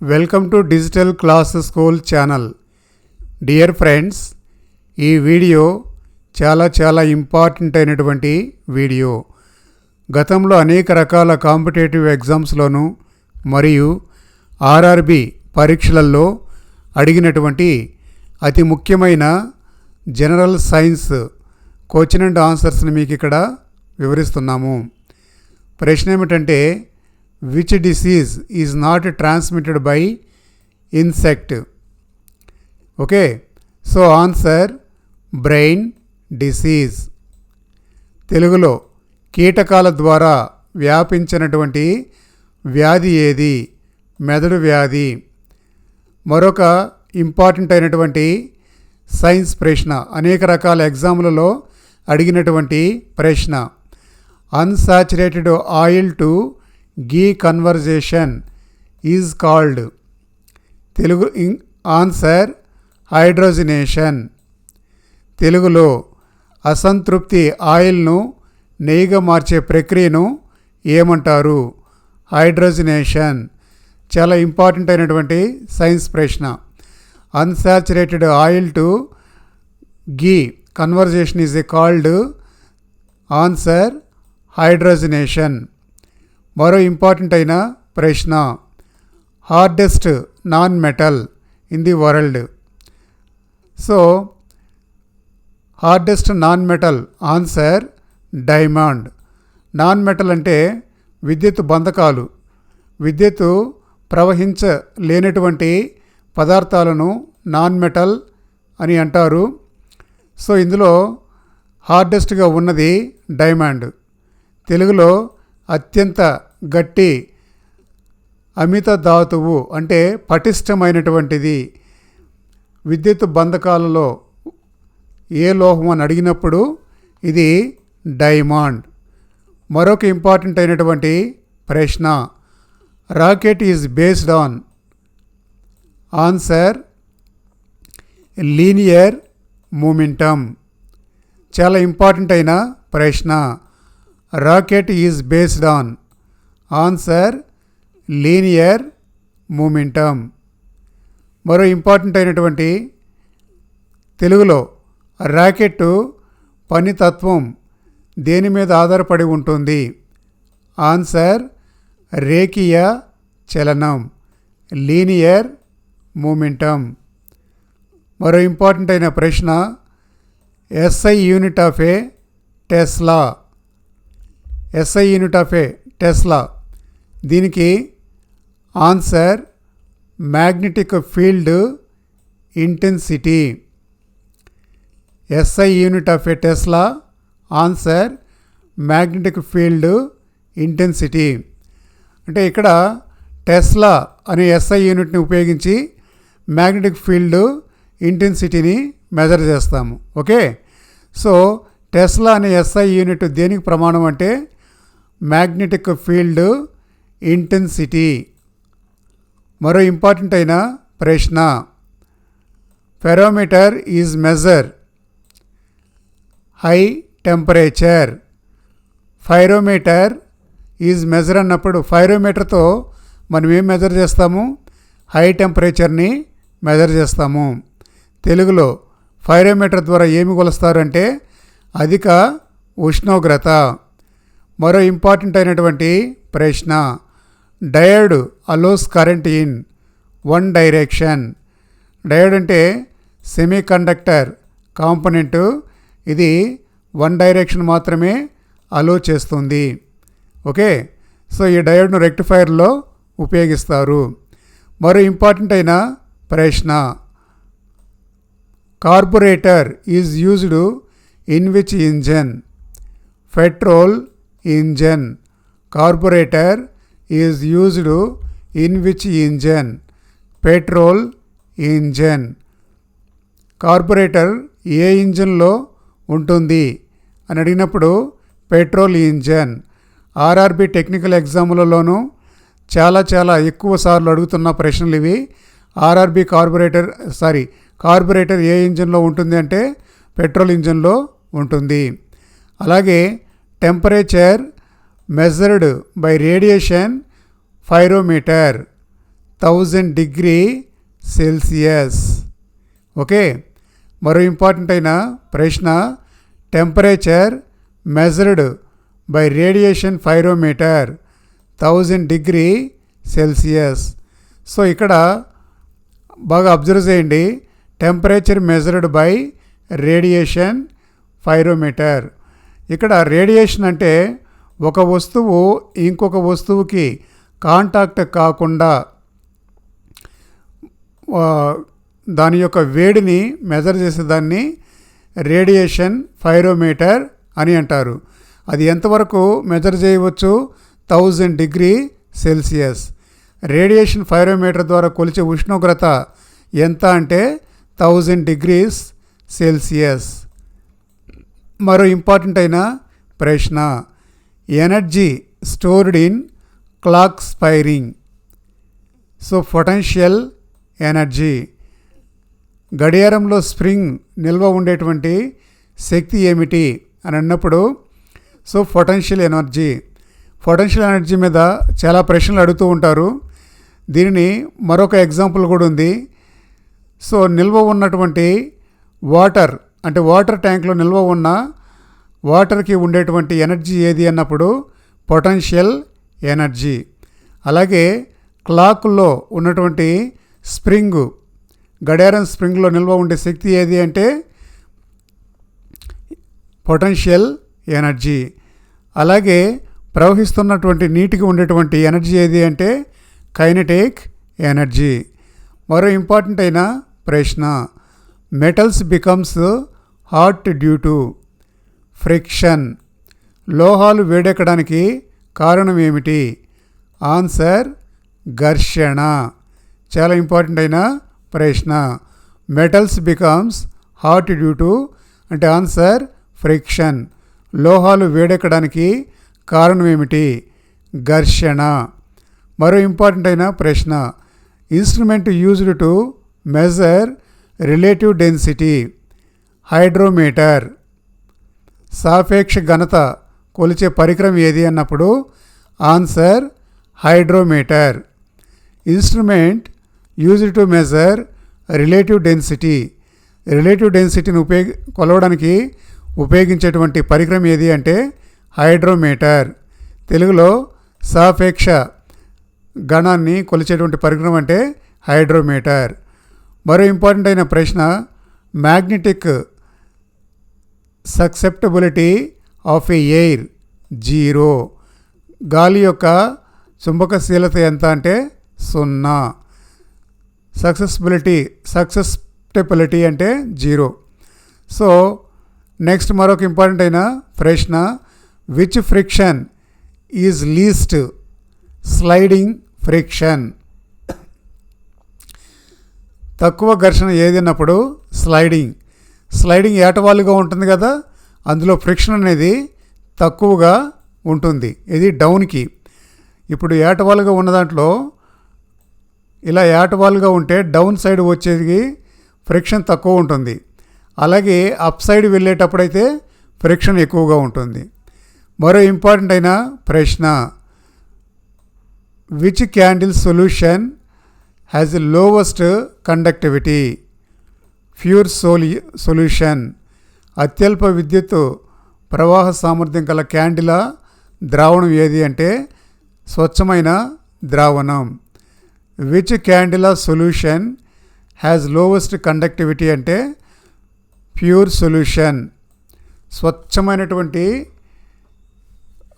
Welcome to digital class school channel. Dear friends ఈ video చాలా చాలా ఇంపార్టెంట్ అయినటువంటి వీడియో. గతంలో అనేక రకాల కాంపిటేటివ్ ఎగ్జామ్స్లోను మరియు ఆర్ఆర్బి పరీక్షలలో అడిగినటువంటి అతి ముఖ్యమైన జనరల్ సైన్స్ క్వశ్చన్ అండ్ ఆన్సర్స్ని మీకు ఇక్కడ వివరిస్తున్నాము. ప్రశ్న ఏమిటంటే which disease is not transmitted by insect okay so answer brain disease తెలుగులో కీటకాల ద్వారా వ్యాపించినటువంటి వ్యాధి ఏది? మెదడు వ్యాధి. మరొక ఇంపార్టెంట్ అయినటువంటి సైన్స్ ప్రశ్న అనేక రకాల ఎగ్జామ్లలో అడిగినటువంటి ప్రశ్న. Unsaturated oil to ghee conversion is called Telugu ఇం- ఆన్సర్ హైడ్రోజినేషన్ తెలుగులో అసంతృప్తి ఆయిల్ను నెయ్యిగా మార్చే ప్రక్రియను ఏమంటారు? హైడ్రోజినేషన్ చాలా ఇంపార్టెంట్ అయినటువంటి సైన్స్ ప్రశ్న. Unsaturated oil to ghee conversion is a called answer hydrogenation మరో ఇంపార్టెంట్ అయిన ప్రశ్న. Hardest non metal in the world so hardest non metal answer diamond non metal అంటే విద్యుత్ బంధకాలు. విద్యుత్తు ప్రవహించలేనటువంటి పదార్థాలను నాన్ మెటల్ అని అంటారు. సో ఇందులో హార్డెస్ట్గా ఉన్నది డైమండ్ తెలుగులో అత్యంత గట్టి అమిత ధాతువు అంటే పటిష్టమైనటువంటిది. విద్యుత్ బంధకాలలో ఏ లోహం అని అడిగినప్పుడు ఇది డైమండ్. మరొక ఇంపార్టెంట్ అయినటువంటి ప్రశ్న rocket is based on answer linear momentum. చాలా ఇంపార్టెంట్ అయిన ప్రశ్న rocket is based on answer linear momentum మరో ఇంపార్టెంట్ అయినటువంటి తెలుగులో రాకెట్ పనితత్వం దేని మీద ఆధారపడి ఉంటుంది? ఆన్సర్ రేఖీయ చలనం లీనియర్ మూమెంటం. మరో ఇంపార్టెంట్ అయిన ప్రశ్న SI unit of a tesla? SI unit of a tesla? దీనికి answer magnetic field intensity. SI unit of a tesla answer magnetic field intensity. అంటే ఇక్కడ టెస్లా అనే ఎస్ఐ యూనిట్ని ఉపయోగించి మ్యాగ్నెటిక్ ఫీల్డ్ ఇంటెన్సిటీని మెజర్ చేస్తాము. ఓకే? సో టెస్లా అనే SI unit దేనికి ప్రమాణం అంటే మ్యాగ్నెటిక్ ఫీల్డ్ ఇంటెన్సిటీ. మరో ఇంపార్టెంట్ అయిన ప్రశ్న. Pyrometer is measure. High temperature. Pyrometer is measure అన్నప్పుడు ఫైరోమీటర్తో మనం ఏం మెజర్ చేస్తాము? హై టెంపరేచర్ని మెజర్ చేస్తాము. తెలుగులో ఫైరోమీటర్ ద్వారా ఏమి కొలుస్తారు అంటే అధిక ఉష్ణోగ్రత. మరో ఇంపార్టెంట్ అయినటువంటి ప్రశ్న. Diode allows current in one direction. Diode అంటే సెమీ కండక్టర్ కాంపనెంటు. ఇది వన్ డైరెక్షన్ మాత్రమే అలో చేస్తుంది. ఓకే? సో ఈ డయోడ్ను రెక్టిఫైర్లో ఉపయోగిస్తారు. మరో ఇంపార్టెంట్ అయిన ప్రశ్న. Carburettor is used in which engine? Petrol engine. Carburettor is used in which engine petrol engine carburettor ఏ ఇంజన్లో ఉంటుంది? అని అడిగినప్పుడు పెట్రోల్ ఇంజన్ ఆర్ఆర్బి టెక్నికల్ ఎగ్జాములలోనూ చాలా చాలా ఎక్కువ సార్లు అడుగుతున్న ప్రశ్నలు ఇవి. ఆర్ఆర్బి కార్బొరేటర్ సారీ కార్బొరేటర్ ఏ ఇంజన్లో ఉంటుంది అంటే పెట్రోల్ ఇంజన్లో ఉంటుంది. అలాగే temperature measured by radiation pyrometer thousand degree Celsius okay మరో ఇంపార్టెంట్ అయిన ప్రశ్న temperature measured by radiation pyrometer thousand degree Celsius so ఇక్కడ బాగా అబ్జర్వ్ చేయండి. Temperature measured by radiation pyrometer ఇక్కడ రేడియేషన్ అంటే ఒక వస్తువు ఇంకొక వస్తువుకి కాంటాక్ట్ కాకుండా దాని యొక్క వేడిని మెజర్ చేసేదాన్ని రేడియేషన్ ఫైరోమీటర్ అని అంటారు. అది ఎంతవరకు మెజర్ చేయవచ్చు? Thousand degree Celsius radiation pyrometer ద్వారా కొలిచే ఉష్ణోగ్రత ఎంత అంటే థౌజండ్ డిగ్రీస్ సెల్సియస్ మరో ఇంపార్టెంట్ అయిన ప్రశ్న energy stored in clock spring. So potential energy. గడియారంలో స్ప్రింగ్ నిల్వ ఉండేటువంటి శక్తి ఏమిటి అని అన్నప్పుడు so potential energy. Potential energy మీద చాలా ప్రశ్నలు అడుగుతూ ఉంటారు. దీనిని మరొక ఎగ్జాంపుల్ కూడా ఉంది. సో నిల్వ ఉన్నటువంటి వాటర్ అంటే వాటర్ ట్యాంక్లో నిల్వ ఉన్న వాటర్కి ఉండేటువంటి ఎనర్జీ ఏది అన్నప్పుడు పొటెన్షియల్ ఎనర్జీ. అలాగే క్లాక్లో ఉన్నటువంటి స్ప్రింగ్ గడియారం స్ప్రింగ్లో నిల్వ ఉండే శక్తి ఏది అంటే పొటెన్షియల్ ఎనర్జీ. అలాగే ప్రవహిస్తున్నటువంటి నీటికి ఉండేటువంటి ఎనర్జీ ఏది అంటే కైనటిక్ ఎనర్జీ. మరో ఇంపార్టెంట్ అయిన ప్రశ్న metals becomes hot due to friction. లోహాలు వేడెక్కడానికి కారణం ఏమిటి ఆన్సర్ ఘర్షణ. చాలా ఇంపార్టెంట్ అయిన ప్రశ్న. Metals becomes hot due to అంటే ఆన్సర్ ఫ్రిక్షన్. లోహాలు వేడెక్కడానికి కారణం ఏమిటి ఘర్షణ. మరో ఇంపార్టెంట్ అయిన ప్రశ్న. Instrument used to measure relative density hydrometer సాపేక్ష ఘనత కొలిచే పరికరం ఏది అన్నప్పుడు? Answer hydrometer. Instrument use to measure relative density. Relative డెన్సిటీని ఉపయోగ కొలవడానికి ఉపయోగించేటువంటి పరికరం ఏది అంటే హైడ్రోమీటర్. తెలుగులో సాపేక్ష గణాన్ని కొలిచేటువంటి పరికరం అంటే హైడ్రోమీటర్. మరో ఇంపార్టెంట్ అయిన ప్రశ్న magnetic susceptibility of a air zero గాలి యొక్క చుంబకశీలత ఎంత అంటే సున్నా. సక్సెస్బిలిటీ సక్సెస్టబిలిటీ అంటే జీరో సో నెక్స్ట్ మరొక ఇంపార్టెంట్ అయిన ప్రశ్న which friction is least sliding friction తక్కువ ఘర్షణ ఏదిన్నప్పుడు స్లైడింగ్ స్లైడింగ్ ఏటవాలుగా ఉంటుంది కదా అందులో ఫ్రిక్షన్ అనేది తక్కువగా ఉంటుంది. ఇది డౌన్కి. ఇప్పుడు ఏటవాలుగా ఉన్న దాంట్లో ఇలా ఏటవాలుగా ఉంటే డౌన్ సైడ్ వచ్చేది ఫ్రిక్షన్ తక్కువ ఉంటుంది. అలాగే అప్ సైడ్ వెళ్ళేటప్పుడైతే ఫ్రిక్షన్ ఎక్కువగా ఉంటుంది. మరో ఇంపార్టెంట్ అయిన ప్రశ్న which kind of solution has lowest conductivity pure Soli solution అత్యల్ప విద్యుత్ ప్రవాహ సామర్థ్యం గల క్యాండిల ద్రావణం ఏది అంటే స్వచ్ఛమైన ద్రావణం. Which kind of solution has lowest conductivity అంటే ప్యూర్ సొల్యూషన్ స్వచ్ఛమైనటువంటి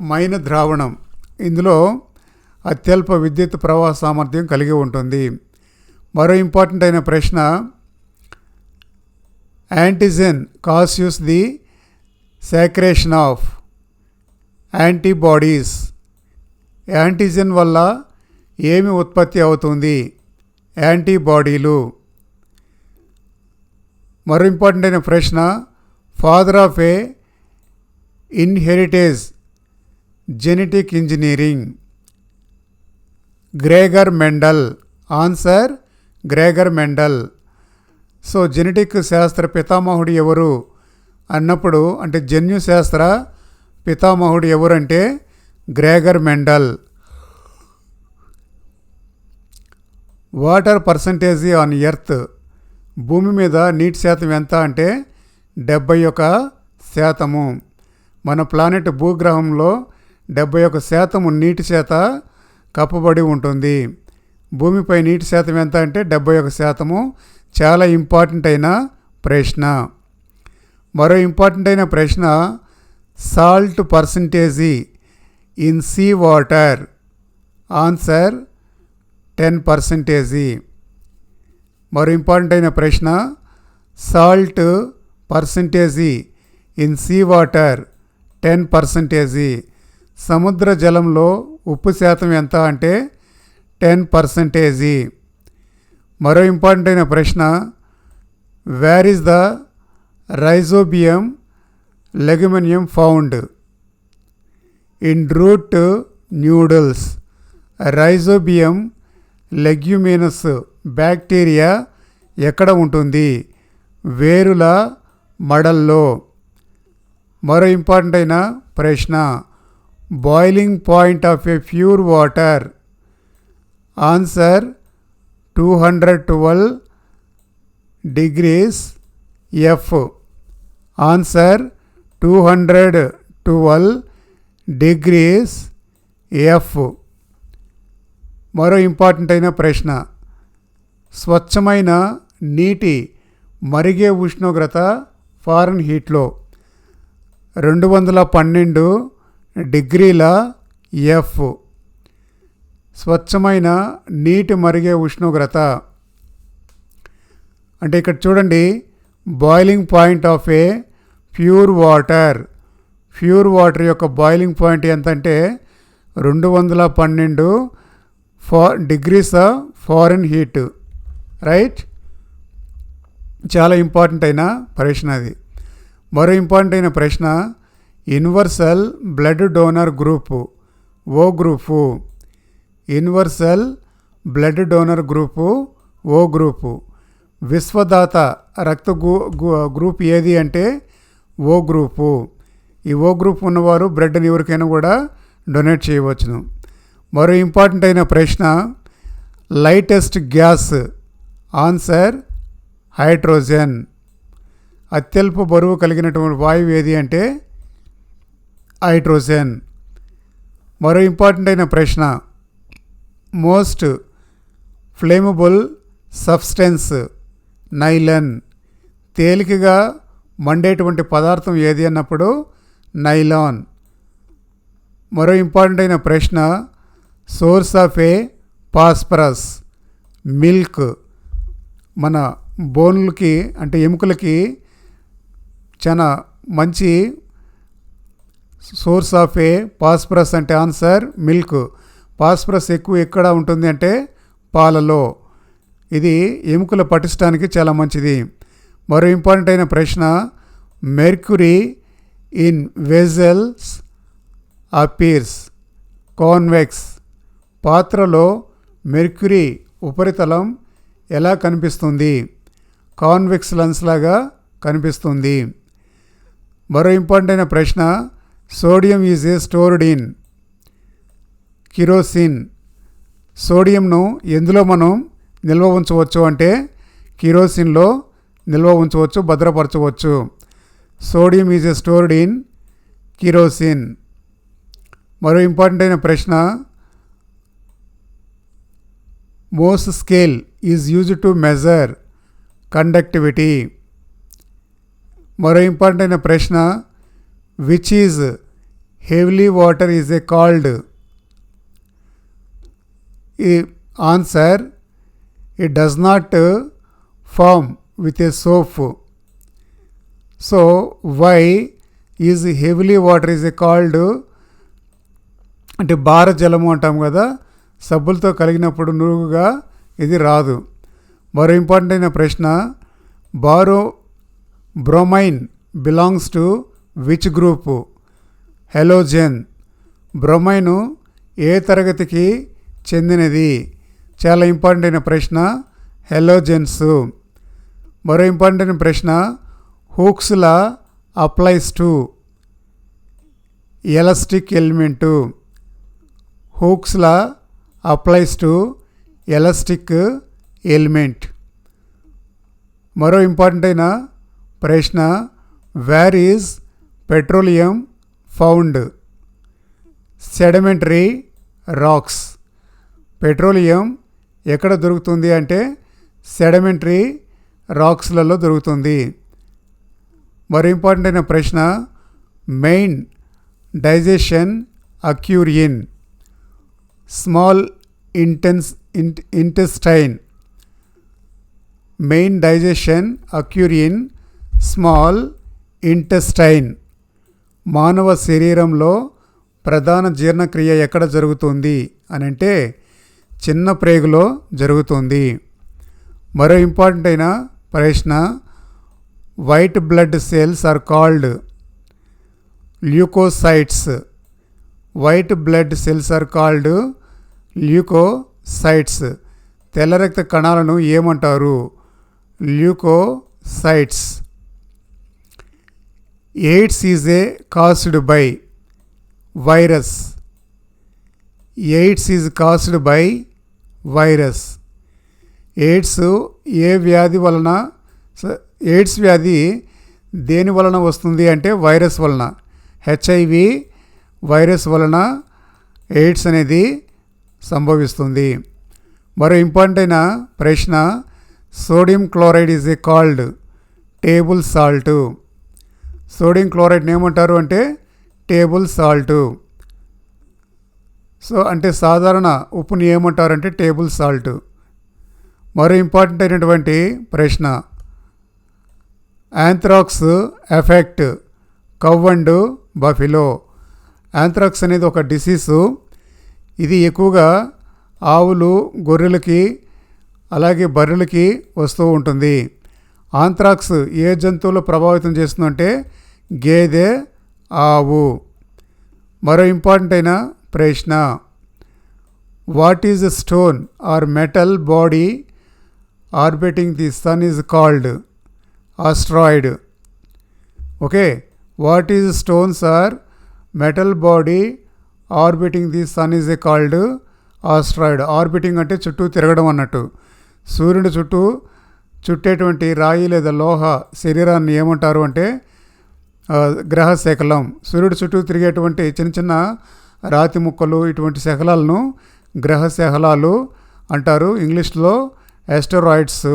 మైన ద్రావణం. ఇందులో అత్యల్ప విద్యుత్ ప్రవాహ సామర్థ్యం కలిగి ఉంటుంది. మరో ఇంపార్టెంట్ అయిన ప్రశ్న antigen causes the secretion of antibodies antigen వల్ల ఏమి ఉత్పత్తి అవుతుంది? యాంటీబాడీలు మరో ఇంపార్టెంట్ అయిన ప్రశ్న father of a inheritance genetic engineering Gregor Mendel answer Gregor Mendel so genetic శాస్త్ర పితామహుడు ఎవరు అన్నప్పుడు అంటే జన్యు శాస్త్ర పితామహుడు ఎవరంటే Gregor Mendel. Water percentage on earth భూమి మీద నీటి శాతం ఎంత అంటే డెబ్బై ఒక శాతము. మన ప్లానెట్ భూగ్రహంలో డెబ్బై ఒక శాతము నీటి చేత కప్పబడి ఉంటుంది. భూమిపై నీటి శాతం ఎంత అంటే డెబ్బై ఒక శాతము చాలా ఇంపార్టెంట్ అయిన ప్రశ్న. మరో ఇంపార్టెంట్ అయిన ప్రశ్న salt percentage in sea water answer ten percentage మరో ఇంపార్టెంట్ అయిన ప్రశ్న salt percentage in sea water ten percentage సముద్ర జలంలో ఉప్పు శాతం ఎంత అంటే టెన్ పర్సంటేజీ మరో ఇంపార్టెంట్ అయిన ప్రశ్న where is the rhizobium leguminous found in root nodules rhizobium leguminous bacteria ఎక్కడ ఉంటుంది? వేరుల మడల్లో. మరో ఇంపార్టెంట్ అయిన ప్రశ్న boiling point of a pure water answer two hundred twelve degrees F answer two hundred twelve degrees F మరో important అయిన ప్రశ్న. స్వచ్ఛమైన నీటి మరిగే ఉష్ణోగ్రత ఫారెన్ హీట్లో రెండు వందల పన్నెండు డిగ్రీల ఎఫ్ స్వచ్ఛమైన నీటి మరిగే ఉష్ణోగ్రత. అంటే ఇక్కడ చూడండి boiling point of a pure water pure water యొక్క బాయిలింగ్ పాయింట్ ఎంత అంటే రెండు వందల పన్నెండు ఫా డిగ్రీస్ ఫారెన్ హీట్ రైట్ చాలా ఇంపార్టెంట్ అయిన ప్రశ్న అది. మరో ఇంపార్టెంట్ అయిన ప్రశ్న universal blood donor group O group universal blood donor group O group. విశ్వదాత రక్త గ్రూప్ ఏది అంటే ఓ గ్రూపు. ఈ ఓ గ్రూప్ ఉన్నవారు బ్రెడ్ని ఎవరికైనా కూడా డొనేట్ చేయవచ్చును. మరో ఇంపార్టెంట్ అయిన ప్రశ్న లైటెస్ట్ గ్యాస్ ఆన్సర్ హైడ్రోజన్ అత్యల్ప బరువు కలిగినటువంటి వాయువు ఏది అంటే హైడ్రోజన్ మరో ఇంపార్టెంట్ అయిన ప్రశ్న మోస్ట్ ఫ్లేమబుల్ సబ్స్టెన్స్ నైలన్. తేలికగా మండేటువంటి పదార్థం ఏది అన్నప్పుడు నైలాన్. మరో ఇంపార్టెంట్ అయిన ప్రశ్న source of a phosphorus milk. మన బోన్లకి అంటే ఎముకలకి చాలా మంచి సోర్స్ ఆఫ్ ఏ పాస్పరస్ అంటే ఆన్సర్ మిల్క్. పాస్పరస్ ఎక్కువ ఎక్కడ ఉంటుంది అంటే పాలలో. ఇది ఎముకల పటిష్టానికి చాలా మంచిది. మరో ఇంపార్టెంట్ అయిన ప్రశ్న mercury in vessels appears convex పాత్రలో మెర్క్యూరీ ఉపరితలం ఎలా కనిపిస్తుంది? కాన్వెక్స్ లెన్స్ లాగా కనిపిస్తుంది. మరో ఇంపార్టెంట్ అయిన ప్రశ్న sodium is a stored in. Kerosene. సోడియంను ఎందులో మనం నిల్వ ఉంచవచ్చు అంటే కిరోసిన్లో నిల్వ ఉంచవచ్చు భద్రపరచవచ్చు. Sodium is a stored in kerosene. మరో ఇంపార్టెంట్ అయిన ప్రశ్న Mohs scale is use to measure conductivity. మరో ఇంపార్టెంట్ అయిన ప్రశ్న which is heavily water is a called? ఈ answer it does not foam with a soap so why is heavily water is a called అంటే భార జలము అంటాం కదా సబ్బులతో కలిగినప్పుడు నురుగుగా ఇది రాదు. మరో ఇంపార్టెంట్ అయిన ప్రశ్న borrow bromine belongs to which group halogen bromine ఏ తరగతికి చెందినది. చాలా ఇంపార్టెంట్ అయిన ప్రశ్న హెలోజెన్స్ మరో ఇంపార్టెంట్ అయిన ప్రశ్న Hooke's law applies to elastic element Hooke's law applies to elastic element మరో ఇంపార్టెంట్ అయిన ప్రశ్న where is petroleum found sedimentary rocks petroleum ఎక్కడ దొరుకుతుంది అంటే సెడమెంటరీ రాక్స్లలో దొరుకుతుంది. మరో ఇంపార్టెంట్ అయిన ప్రశ్న main digestion occur in small intense intestine. Main digestion occur in small intestine. మానవ శరీరంలో ప్రధాన జీర్ణక్రియ ఎక్కడ జరుగుతుంది అని అంటే చిన్న ప్రేగులో జరుగుతుంది. మరో ఇంపార్టెంట్ అయిన ప్రశ్న white blood cells are called leucocytes white blood cells are called leucocytes తెల్ల రక్త కణాలను ఏమంటారు? Leucocytes AIDS is a caused by virus. AIDS is caused by virus. AIDS ఏ వ్యాధి వలన ఎయిడ్స్ వ్యాధి దేని వలన వస్తుంది అంటే వైరస్ వలన. హెచ్ఐవి వైరస్ వలన ఎయిడ్స్ అనేది సంభవిస్తుంది. మరో ఇంపార్టెంట్ అయిన ప్రశ్న sodium chloride is a called table salt. Sodium క్లోరైడ్ని ఏమంటారు అంటే టేబుల్ సాల్ట్. సో అంటే సాధారణ ఉప్పుని ఏమంటారంటే టేబుల్ సాల్ట్. మరో ఇంపార్టెంట్ అయినటువంటి ప్రశ్న. Anthrax effect cow and buffalo. Anthrax అనేది ఒక డిసీజు. ఇది ఎక్కువగా ఆవులు గొర్రెలకి అలాగే బర్రెలకి వస్తూ ఉంటుంది. ఆంథ్రాక్స్ ఏ జంతువులు ప్రభావితం చేస్తుందంటే గేదె ఆవు. మరో ఇంపార్టెంట్ అయిన ప్రశ్న. What is stone or metal body orbiting the sun is called asteroid okay what is stones or metal body orbiting the sun is a called asteroid orbiting అంటే చుట్టూ తిరగడం అన్నట్టు. సూర్యుడి చుట్టూ చుట్టేటువంటి రాయి లేదా లోహ శరీరాన్ని ఏమంటారు అంటే గ్రహశకలం గ్రహ సూర్యుడి చుట్టూ తిరిగేటువంటి చిన్న చిన్న రాతి ముక్కలు ఇటువంటి శకలాలను గ్రహ శకలాలు అంటారు. ఇంగ్లీష్లో ఎస్టెరాయిడ్స్